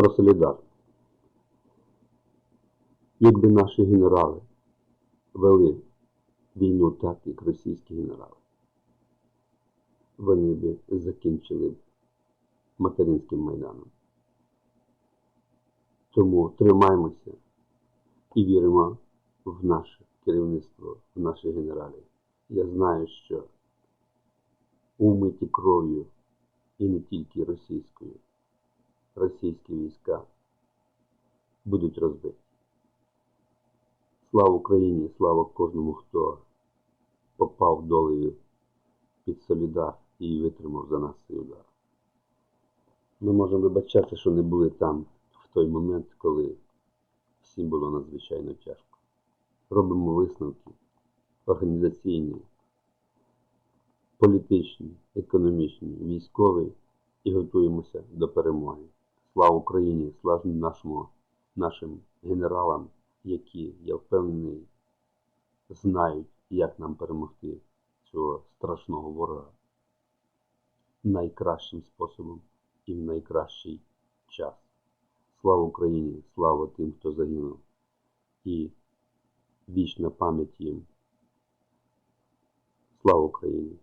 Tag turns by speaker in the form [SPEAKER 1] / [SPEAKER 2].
[SPEAKER 1] про солідарність. Якби наші генерали вели війну так, як російські генерали, вони б закінчили б материнським майданом. Тому тримаємося і віримо в наше керівництво, в наших генералів. Я знаю, що умиті кров'ю і не тільки російською, російські війська будуть розбиті. Слава Україні, слава кожному, хто попав долею під Солідар і витримав за нас цей удар. Ми можемо вибачати, що не були там в той момент, коли всім було надзвичайно тяжко. Робимо висновки організаційні, політичні, економічні, військові і готуємося до перемоги. Слава Україні, слава нашому, нашим генералам, які, я впевнений, знають, як нам перемогти цього страшного ворога найкращим способом і в найкращий час. Слава Україні, слава тим, хто загинув, і вічна пам'ять їм. Слава Україні!